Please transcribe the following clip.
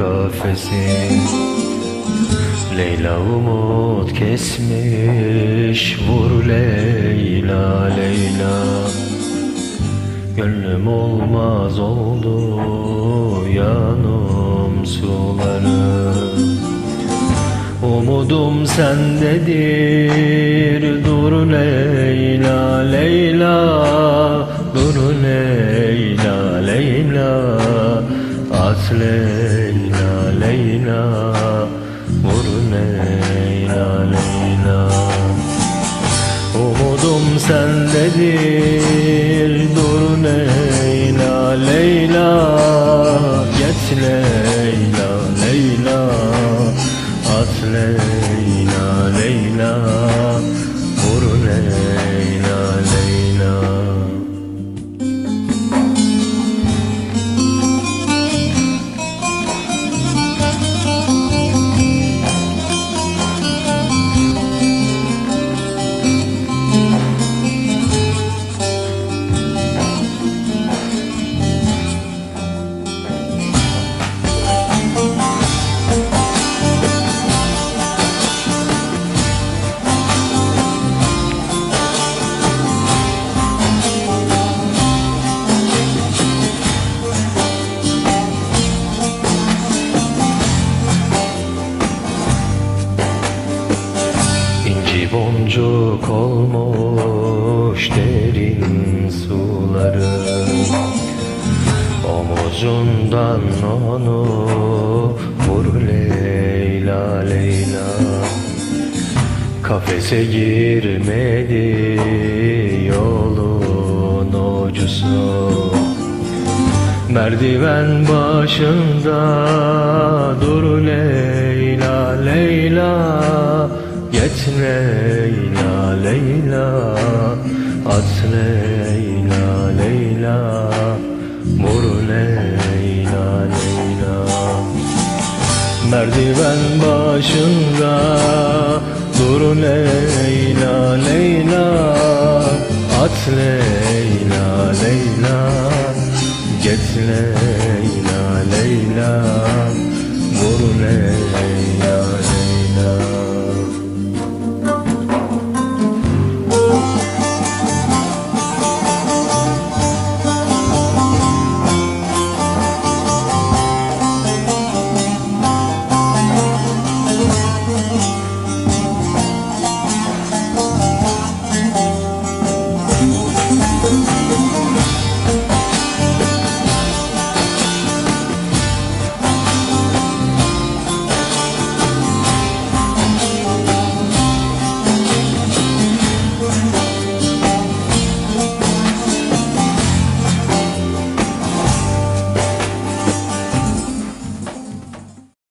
Yarın kafesi. Leyla umut kesmiş vur Leyla Leyla. Gönlüm olmaz oldu yanım suları. Umudum sendedir dur Leyla Leyla. Dur Leyla Leyla. At Leyla Leyla Vur Leyla Leyla. Umudum sendedir dur Leyla Leyla. Get Leyla Leyla. At Leyla Leyla boncuk olmuş derin suları. Omuzundan onu vur Leyla Leyla. Kafese girmedi yolun ucusu. Merdiven başında dur Leyla Leyla. Get Leyla Leyla Mor Leyla Leyla. Merdiven başında Dur Leyla Leyla. At Leyla Leyla. Get Leyla Leyla. Vur Leyla